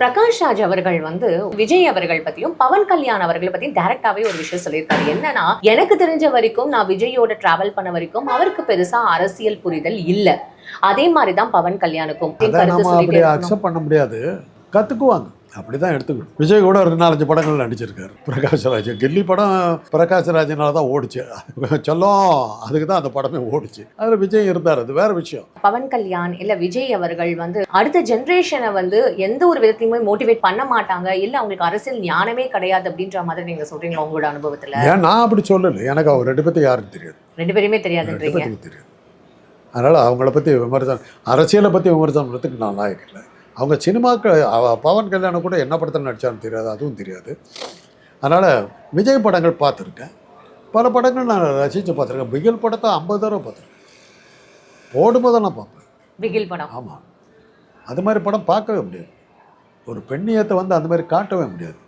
பிரகாஷ் ராஜ் அவர்கள் வந்து விஜய் அவர்கள் பத்தியும் பவன் கல்யாண் அவர்கள் பத்தியும் டைரக்டாவே ஒரு விஷயம் சொல்லியிருக்காரு. என்னன்னா எனக்கு தெரிஞ்ச வரைக்கும் நான் விஜயோட டிராவல் பண்ண வரைக்கும் அவருக்கு பெருசா அரசியல் புரிதல் இல்ல. அதே மாதிரிதான் பவன் கல்யாணுக்கும் கருத்து சொல்லிட்டே பண்ண முடியாது. கற்றுக்குவாங்க அப்படி தான் எடுத்துக்கணும். விஜய் கூட ஒரு நாலஞ்சு படங்கள் நடிச்சிருக்காரு. பிரகாஷ்ராஜ். கில்லி படம் பிரகாஷ்ராஜனால தான் ஓடிச்சு. சொல்லும் அதுக்கு தான் அந்த படமே ஓடிச்சு. அதில் விஜய் இருந்தார். அது வேற விஷயம். பவன் கல்யாண் இல்ல விஜய் அவர்கள் வந்து அடுத்த ஜெனரேஷனை வந்து எந்த ஒரு விதத்தையுமே மோட்டிவேட் பண்ண மாட்டாங்க. இல்ல அவங்களுக்கு அரசியல் ஞானமே கிடையாது அப்படின்ற மாதிரி நீங்க சொல்றீங்களா உங்களோட அனுபவத்துல? ஏன் நான் அப்படி சொல்லலை. எனக்கு அவர் ரெண்டு பேர்த்தையும் யாருக்கும் தெரியாது? ரெண்டு பேருமே ரெண்டு தெரியாதுன்றீங்க தெரியாது. அதனால் அவங்கள பற்றி விமர்சனம் அரசியலை பற்றி விமர்சனம் பண்ணுறதுக்கு நான் லாயக்கு இல்லை. அவங்க சினிமாக்கள் அவ பவன் கல்யாணம் கூட என்ன படத்தில் நடித்தான்னு தெரியாது அதுவும் தெரியாது. அதனால் விஜய் படங்கள் பார்த்துருக்கேன். பல படங்கள் நான் ரசித்து பார்த்துருக்கேன். பிகில் படத்தை ஐம்பது தடவை பார்த்துருக்கேன். போடும்போதெல்லாம் பார்ப்பேன். பிகில் படம். ஆமாம் அது மாதிரி படம் பார்க்கவே முடியாது. ஒரு பெண்ணியத்தை வந்து அந்த மாதிரி காட்டவே முடியாது.